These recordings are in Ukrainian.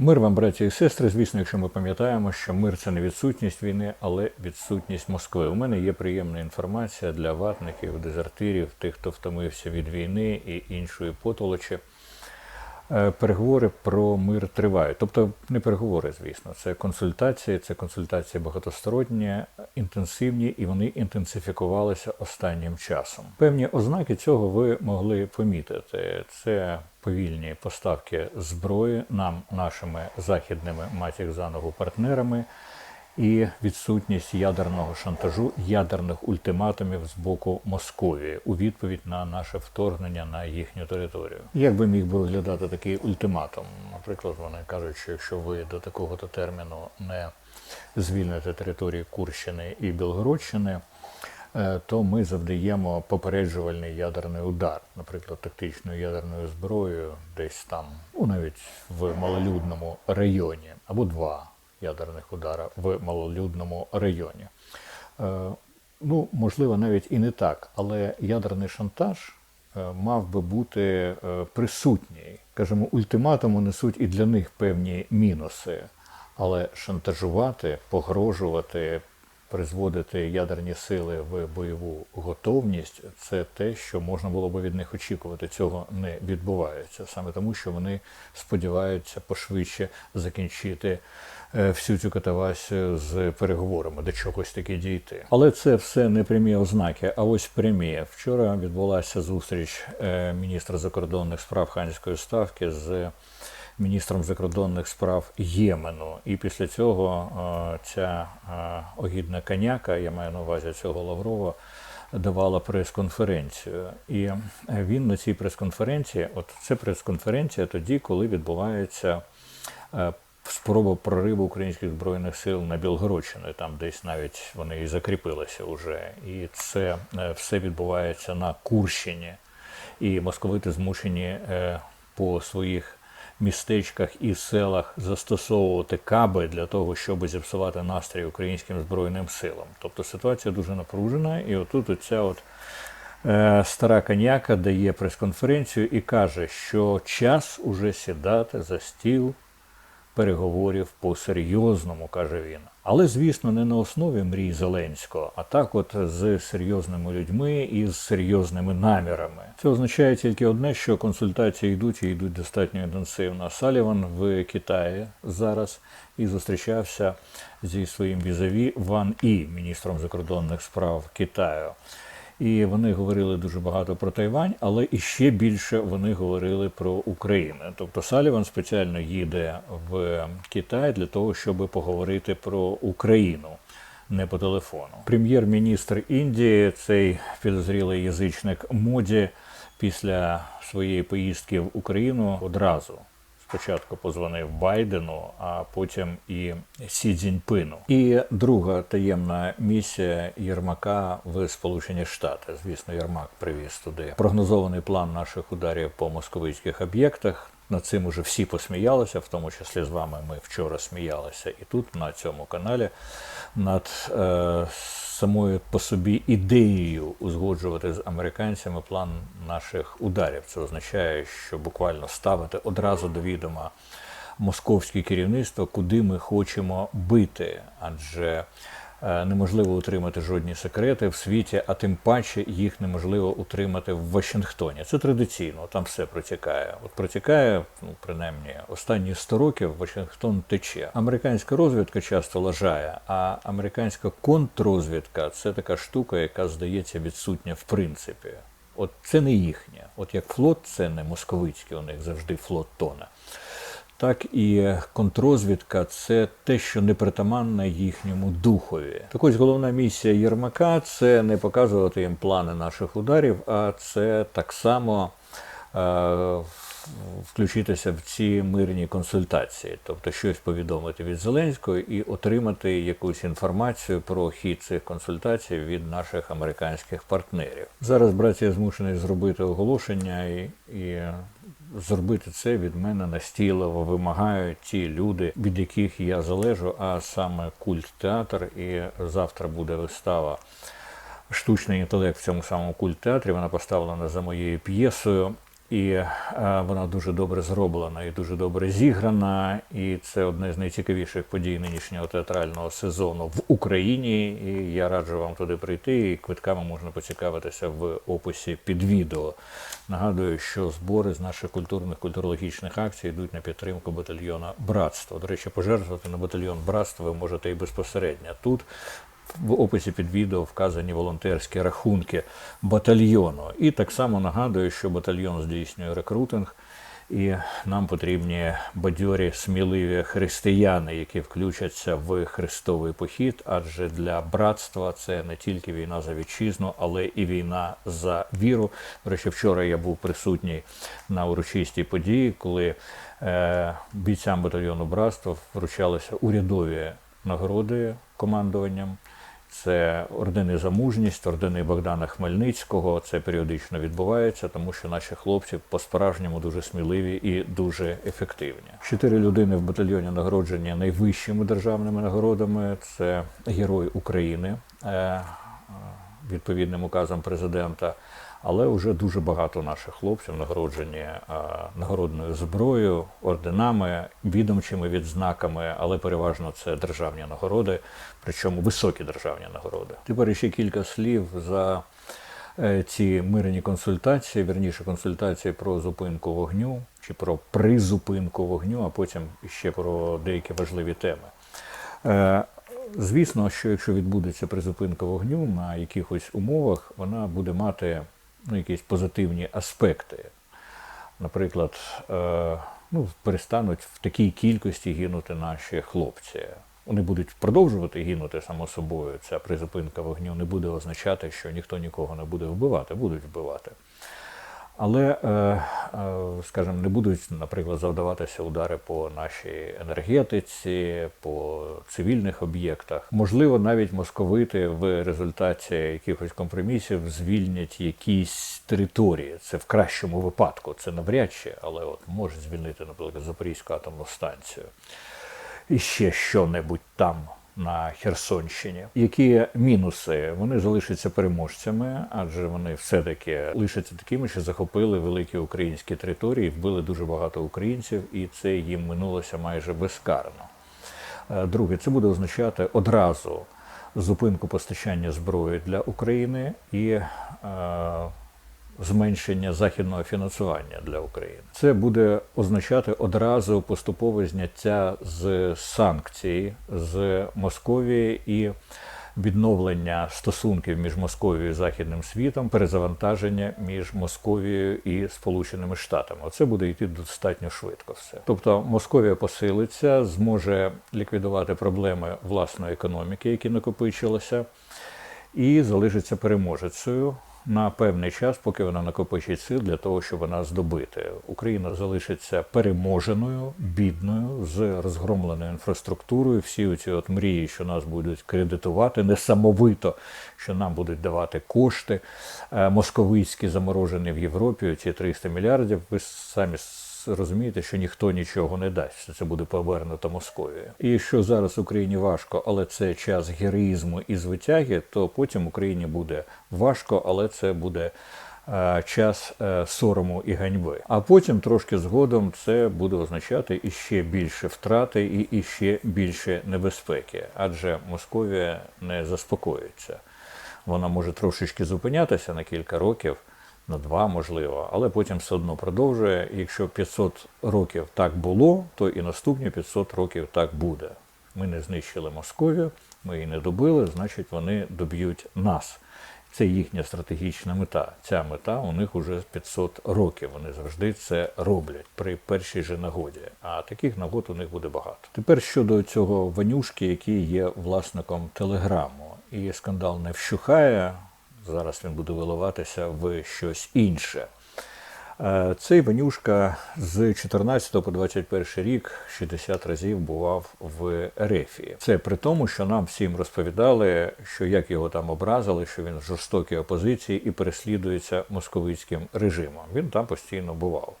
Мир вам, браті і сестри. Звісно, якщо ми пам'ятаємо, що мир це не відсутність війни, але відсутність Москви. У мене є приємна інформація для ватників, дезертирів, тих, хто втомився від війни і іншої потолочі. Е, Переговори про мир тривають. Тобто не переговори, звісно, це консультації, це консультації багатосторонні, інтенсивні, і вони інтенсифікувалися останнім часом. Певні ознаки цього ви могли помітити. Це повільні поставки зброї нам, нашими західними матір за ногу партнерами. І відсутність ядерного шантажу, ядерних ультиматумів з боку Московії у відповідь на наше вторгнення на їхню територію. Як би міг би виглядати такий ультиматум? Наприклад, вони кажуть, що якщо ви до такого-то терміну не звільните території Курщини і Білгородщини, е, то ми завдаємо попереджувальний ядерний удар, наприклад, тактичною ядерною зброєю, десь там, ну навіть в малолюдному районі, або два ядерних удара в малолюдному районі. Е, Ну, можливо, навіть і не так, але ядерний шантаж е, мав би бути е, присутній. Кажемо, ультиматуму несуть і для них певні мінуси, але шантажувати, погрожувати, призводити ядерні сили в бойову готовність це те, що можна було би від них очікувати. Цього не відбувається саме тому, що вони сподіваються пошвидше закінчити всю цю катавасію з переговорами, до чогось таки дійти. Але це все не прямі ознаки. А ось прямі. Вчора відбулася зустріч е, міністра закордонних справ ханської ставки з міністром закордонних справ Ємену. І після цього е, ця е, огідна коняка, я маю на увазі цього Лаврова, давала прес-конференцію. І він на цій прес-конференції, от це прес-конференція тоді, коли відбувається е, спроба прориву українських збройних сил на Білгородщину. Там десь навіть вони і закріпилися вже. І це е, все відбувається на Курщині. І московити змушені е, по своїх містечках і селах застосовувати каби для того, щоб зіпсувати настрій українським збройним силам. Тобто ситуація дуже напружена, і отут оця от е, стара коняка дає прес-конференцію і каже, що час уже сідати за стіл переговорів по-серйозному, каже він. Але, звісно, не на основі мрій Зеленського, а так, от з серйозними людьми і з серйозними намірами. Це означає тільки одне, що консультації йдуть і йдуть достатньо інтенсивно. Саліван в Китаї зараз і зустрічався зі своїм візаві Ван І, міністром закордонних справ Китаю. І вони говорили дуже багато про Тайвань, але і ще більше вони говорили про Україну. Тобто Саліван спеціально їде в Китай для того, щоб поговорити про Україну. Не по телефону. Прем'єр-міністр Індії, цей підозрілий язичник Моді, після своєї поїздки в Україну одразу спочатку позвонив Байдену, а потім і Сі Цзіньпину. І друга таємна місія Єрмака в Сполучені Штати. Звісно, Єрмак привіз туди прогнозований план наших ударів по московицьких об'єктах. Над цим уже всі посміялися, в тому числі з вами ми вчора сміялися, і тут на цьому каналі над е, самою по собі ідеєю узгоджувати з американцями план наших ударів. Це означає, що буквально ставити одразу до відома московське керівництво, куди ми хочемо бити, адже неможливо утримати жодні секрети в світі, а тим паче їх неможливо утримати в Вашингтоні. Це традиційно, там все протікає. От протікає, ну принаймні, останні 100 років Вашингтон тече. Американська розвідка часто лажає, а американська контррозвідка це така штука, яка здається відсутня в принципі. От це не їхнє. От як флот, це не московицький, у них завжди флот тоне так і контрозвідка це те, що не притаманне їхньому духові. Так ось головна місія Єрмака це не показувати їм плани наших ударів, а це так само. Е- Включитися в ці мирні консультації, тобто щось повідомити від Зеленського і отримати якусь інформацію про хід цих консультацій від наших американських партнерів. Зараз братія змушений зробити оголошення і, і зробити це від мене настійливо вимагають ті люди, від яких я залежу, а саме культ театр. І завтра буде вистава. Штучний інтелект в цьому самому культ театрі. Вона поставлена за моєю п'єсою. І е, вона дуже добре зроблена і дуже добре зіграна. І це одне з найцікавіших подій нинішнього театрального сезону в Україні. І я раджу вам туди прийти. І квитками можна поцікавитися в описі під відео. Нагадую, що збори з наших культурних культурологічних акцій йдуть на підтримку батальйона Братство. До речі, пожертвувати на батальйон Братство ви можете і безпосередньо тут. В описі під відео вказані волонтерські рахунки батальйону. І так само нагадую, що батальйон здійснює рекрутинг, і нам потрібні бадьорі, сміливі християни, які включаться в хрестовий похід. Адже для братства це не тільки війна за вітчизну, але і війна за віру. До речі, вчора я був присутній на урочистій події, коли е, бійцям батальйону братства вручалися урядові нагороди командуванням. Це ордени за мужність, ордени Богдана Хмельницького. Це періодично відбувається, тому що наші хлопці по-справжньому дуже сміливі і дуже ефективні. Чотири людини в батальйоні нагороджені найвищими державними нагородами. Це Герой України е, е, відповідним указом президента. Але вже дуже багато наших хлопців нагороджені е, нагородною зброєю, орденами, відомчими відзнаками, але переважно це державні нагороди, причому високі державні нагороди. Тепер ще кілька слів за е, ці мирні консультації, верніше консультації про зупинку вогню чи про призупинку вогню, а потім ще про деякі важливі теми. Е, Звісно, що якщо відбудеться призупинка вогню на якихось умовах, вона буде мати ну, якісь позитивні аспекти. Наприклад, е, ну, перестануть в такій кількості гинути наші хлопці. Вони будуть продовжувати гинути само собою. Ця призупинка вогню не буде означати, що ніхто нікого не буде вбивати, будуть вбивати. Але, е, е, скажімо, не будуть, наприклад, завдаватися удари по нашій енергетиці, по цивільних об'єктах. Можливо, навіть московити в результаті якихось компромісів звільнять якісь території. Це в кращому випадку. Це навряд чи, але от можуть звільнити, наприклад, Запорізьку атомну станцію. І ще що-небудь там на Херсонщині. Які мінуси? Вони залишаться переможцями, адже вони все-таки лишаться такими, що захопили великі українські території, вбили дуже багато українців, і це їм минулося майже безкарно. Е, Друге, це буде означати одразу зупинку постачання зброї для України і е, зменшення західного фінансування для України. Це буде означати одразу поступове зняття з санкцій з Московії і відновлення стосунків між Московією і Західним світом, перезавантаження між Московією і Сполученими Штатами. Оце буде йти достатньо швидко. Все. Тобто Московія посилиться, зможе ліквідувати проблеми власної економіки, які накопичилися, і залишиться переможецею на певний час, поки вона накопичить сил для того, щоб вона здобити. Україна залишиться переможеною, бідною, з розгромленою інфраструктурою. Всі оці от мрії, що нас будуть кредитувати несамовито, що нам будуть давати кошти е, московицькі заморожені в Європі. Ці 300 мільярдів. Ви самі розумієте, що ніхто нічого не дасть. що Це буде повернуто Московією. І що зараз Україні важко, але це час героїзму і звитяги, то потім Україні буде важко, але це буде. е, Час е, сорому і ганьби. А потім трошки згодом це буде означати іще більше втрати і іще більше небезпеки, адже Московія не заспокоїться. Вона може трошечки зупинятися на кілька років, на два, можливо, але потім все одно продовжує. Якщо 500 років так було, то і наступні 500 років так буде. Ми не знищили Московію, ми її не добили, значить вони доб'ють нас. Це їхня стратегічна мета. Ця мета у них уже 500 років. Вони завжди це роблять при першій же нагоді. А таких нагод у них буде багато. Тепер щодо цього Ванюшки, який є власником телеграму, і скандал не вщухає. Зараз він буде виливатися в щось інше. Е, Цей Ванюшка з 14 по 21 рік 60 разів бував в Ерефії. Це при тому, що нам всім розповідали, що як його там образили, що він в жорстокій опозиції і переслідується московицьким режимом. Він там постійно бував.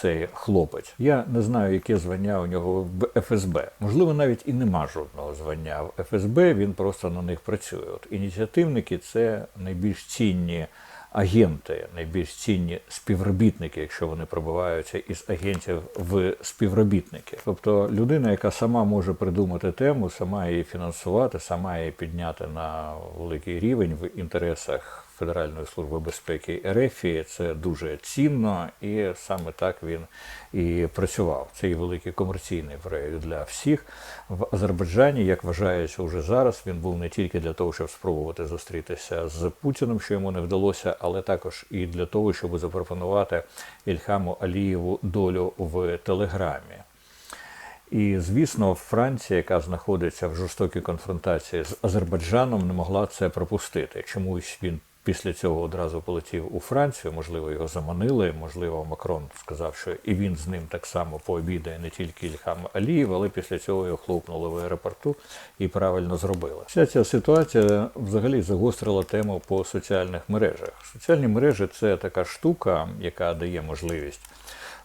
Цей хлопець. Я не знаю, яке звання у нього в ФСБ. Можливо, навіть і нема жодного звання в ФСБ. Він просто на них працює. От ініціативники це найбільш цінні агенти, найбільш цінні співробітники, якщо вони пробиваються із агентів в співробітники. Тобто людина, яка сама може придумати тему, сама її фінансувати, сама її підняти на великий рівень в інтересах. Федеральної служби безпеки РФ, це дуже цінно, і саме так він і працював. Це і великий комерційний проєкт для всіх в Азербайджані. Як вважається уже зараз, він був не тільки для того, щоб спробувати зустрітися з Путіним, що йому не вдалося, але також і для того, щоб запропонувати Ільхаму Алієву долю в Телеграмі. І, звісно, Франція, яка знаходиться в жорстокій конфронтації з Азербайджаном, не могла це пропустити. Чомусь він після цього одразу полетів у Францію. Можливо, його заманили. Можливо, Макрон сказав, що і він з ним так само пообідає не тільки Ільхам Алієв, але після цього його хлопнули в аеропорту і правильно зробили. Вся ця ситуація взагалі загострила тему по соціальних мережах. Соціальні мережі це така штука, яка дає можливість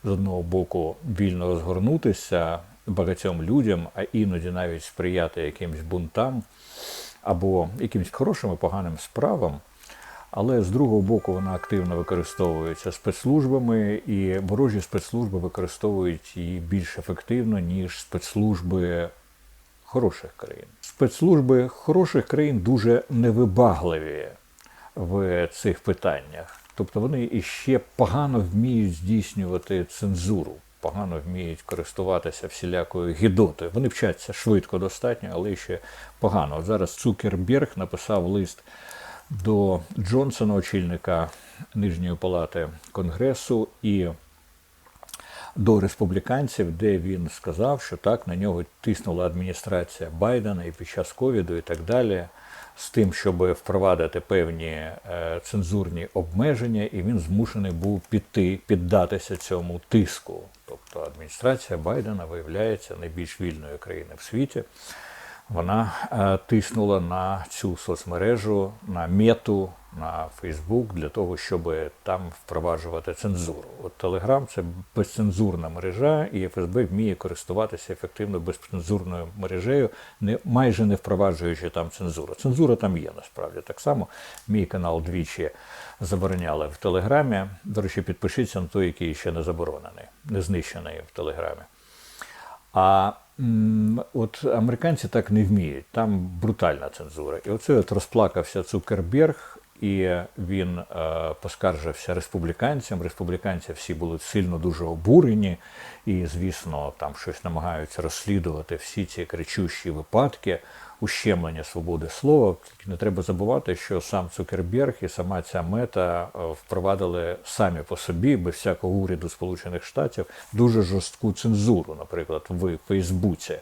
з одного боку вільно розгорнутися багатьом людям, а іноді навіть сприяти якимсь бунтам або якимсь хорошим і поганим справам. Але з другого боку вона активно використовується спецслужбами, і ворожі спецслужби використовують її більш ефективно, ніж спецслужби хороших країн. Спецслужби хороших країн дуже невибагливі в цих питаннях. Тобто вони іще погано вміють здійснювати цензуру, погано вміють користуватися всілякою гідотою. Вони вчаться швидко достатньо, але ще погано. Зараз Цукерберг написав лист до Джонсона, очільника Нижньої палати Конгресу, і до республіканців, де він сказав, що так на нього тиснула адміністрація Байдена і під час ковіду, і так далі, з тим, щоб впровадити певні е, цензурні обмеження, і він змушений був піти, піддатися цьому тиску. Тобто адміністрація Байдена виявляється найбільш вільною країною в світі вона е, тиснула на цю соцмережу, на мету, на Фейсбук для того, щоб там впроваджувати цензуру. От Телеграм це безцензурна мережа, і ФСБ вміє користуватися ефективно безцензурною мережею, не майже не впроваджуючи там цензуру. Цензура там є насправді так само. Мій канал двічі забороняли в Телеграмі. До речі, підпишіться на той, який ще не заборонений, не знищений в Телеграмі. А От американці так не вміють, там брутальна цензура. І оце от розплакався Цукерберг, і він е, поскаржився республіканцям. Республіканці всі були сильно дуже обурені, і, звісно, там щось намагаються розслідувати всі ці кричущі випадки ущемлення свободи слова. Не треба забувати, що сам Цукерберг і сама ця мета е, впровадили самі по собі, без всякого уряду Сполучених Штатів, дуже жорстку цензуру, наприклад, в Фейсбуці.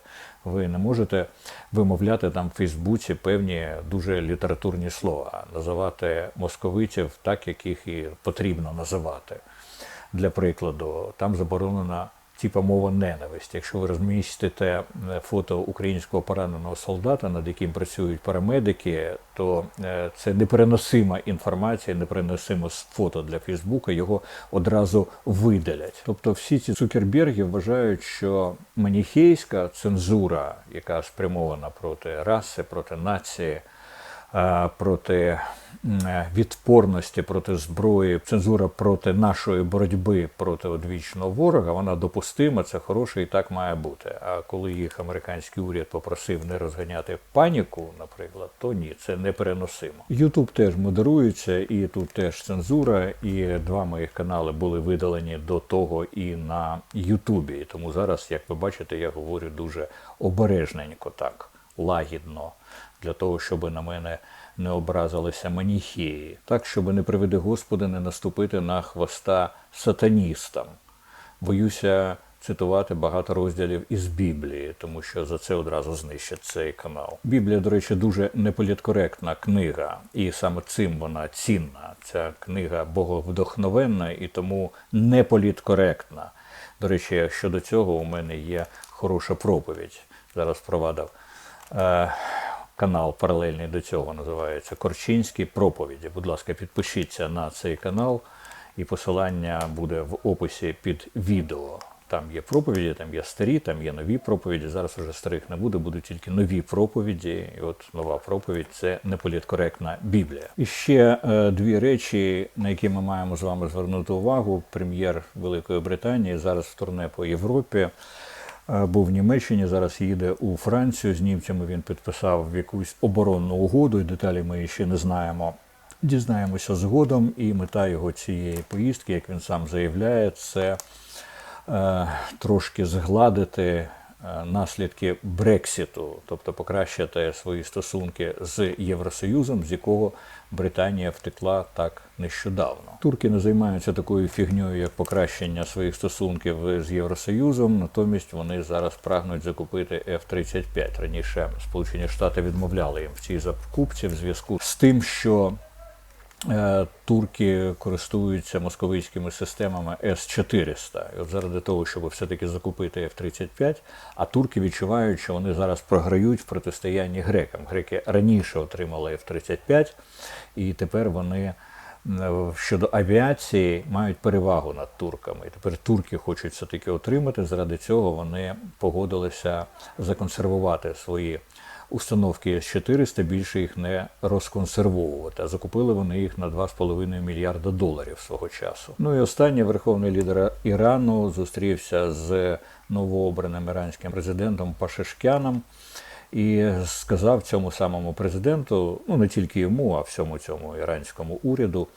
Ви не можете вимовляти там в Фейсбуці певні дуже літературні слова, називати московитів так, як їх і потрібно називати. Для прикладу, там заборонена типа мова ненависті. Якщо ви розмістите е, фото українського пораненого солдата, над яким працюють парамедики, то е, це непереносима інформація, непереносиме фото для Фейсбука, його одразу видалять. Тобто всі ці цукерберги вважають, що маніхейська цензура, яка спрямована проти раси, проти нації. Е, проти відпорності, проти зброї, цензура проти нашої боротьби проти одвічного ворога, вона допустима, це хороше і так має бути. А коли їх американський уряд попросив не розганяти паніку, наприклад, то ні, це непереносимо. Ютуб теж модерується, і тут теж цензура, і два моїх канали були видалені до того і на Ютубі. Тому зараз, як ви бачите, я говорю дуже обережненько так, лагідно для того, щоб на мене не образилися маніхії, так, щоб не приведи Господи, не наступити на хвоста сатаністам. Боюся цитувати багато розділів із Біблії, тому що за це одразу знищать цей канал. Біблія, до речі, дуже неполіткоректна книга, і саме цим вона цінна. Ця книга боговдохновенна і тому неполіткоректна. До речі, щодо цього у мене є хороша проповідь. Зараз впровадив. Е, канал паралельний до цього називається Корчинські проповіді. Будь ласка, підпишіться на цей канал, і посилання буде в описі під відео. Там є проповіді, там є старі, там є нові проповіді. Зараз уже старих не буде, будуть тільки нові проповіді. І от нова проповідь це неполіткоректна Біблія. І ще е, дві речі, на які ми маємо з вами звернути увагу. Прем'єр Великої Британії зараз в турне по Європі. Е, Був в Німеччині, зараз їде у Францію. З німцями він підписав якусь оборонну угоду, і деталі ми ще не знаємо. Дізнаємося згодом, і мета його цієї поїздки, як він сам заявляє, це е, трошки згладити наслідки Брексіту, тобто покращити свої стосунки з Євросоюзом, з якого Британія втекла так нещодавно. Турки не займаються такою фігньою, як покращення своїх стосунків з Євросоюзом. Натомість вони зараз прагнуть закупити F-35. Раніше Сполучені Штати відмовляли їм в цій закупці в зв'язку з тим, що Е, Турки користуються московицькими системами С-400. І от заради того, щоб все-таки закупити F-35, а турки відчувають, що вони зараз програють в протистоянні грекам. Греки раніше отримали F-35, і тепер вони е, щодо авіації мають перевагу над турками. І тепер турки хочуть все-таки отримати. Заради цього вони погодилися законсервувати свої установки С-400, більше їх не розконсервовувати. А закупили вони їх на 2,5 мільярда доларів свого часу. Ну і останнє верховний лідер Ірану зустрівся з новообраним іранським президентом Пашешкяном. І сказав цьому самому президенту, ну не тільки йому, а всьому цьому іранському уряду.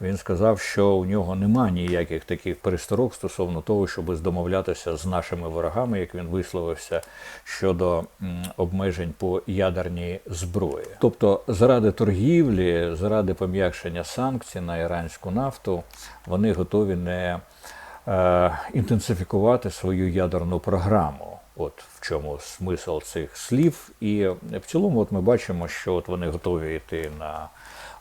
Він сказав, що у нього нема ніяких таких пересторог стосовно того, щоб домовлятися з нашими ворогами, як він висловився щодо обмежень по ядерній зброї. Тобто, заради торгівлі, заради пом'якшення санкцій на іранську нафту, вони готові не е, інтенсифікувати свою ядерну програму. От в чому смисл цих слів. І в цілому, от ми бачимо, що от вони готові йти на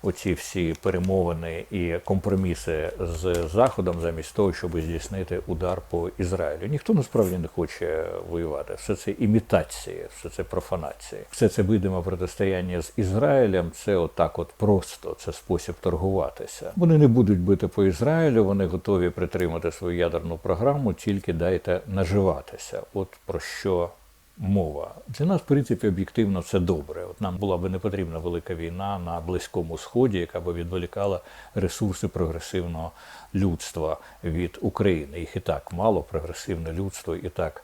оці всі перемовини і компроміси з Заходом, замість того, щоб здійснити удар по Ізраїлю. Ніхто насправді не хоче воювати. Все це імітації, все це профанації. Все це видиме протистояння з Ізраїлем. Це отак, от просто це спосіб торгуватися. Вони не будуть бити по Ізраїлю, вони готові притримати свою ядерну програму, тільки дайте наживатися. От про що мова. Для нас, в принципі, об'єктивно все добре. От нам була би не потрібна велика війна на Близькому Сході, яка би відволікала ресурси прогресивного людства від України. Їх і так мало, прогресивне людство і так.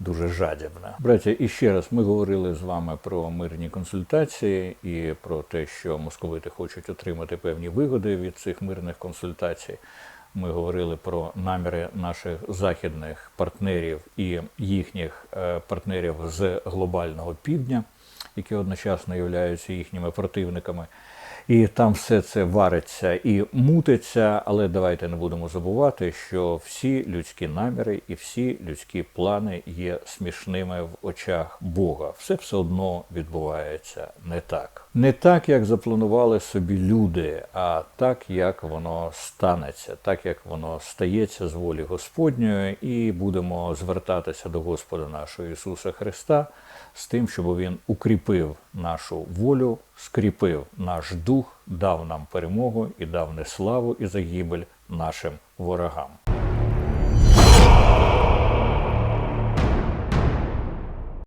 Дуже жадібне. Браття, і ще раз ми говорили з вами про мирні консультації і про те, що московити хочуть отримати певні вигоди від цих мирних консультацій. Ми говорили про наміри наших західних партнерів і їхніх е, партнерів з глобального півдня, які одночасно являються їхніми противниками. І там все це вариться і мутиться, але давайте не будемо забувати, що всі людські наміри і всі людські плани є смішними в очах Бога. Все все одно відбувається не так. Не так, як запланували собі люди, а так, як воно станеться, так як воно стається з волі Господньої, і будемо звертатися до Господа нашого Ісуса Христа з тим, щоб Він укріпив нашу волю, скріпив наш дух, дав нам перемогу і дав не славу і загибель нашим ворогам.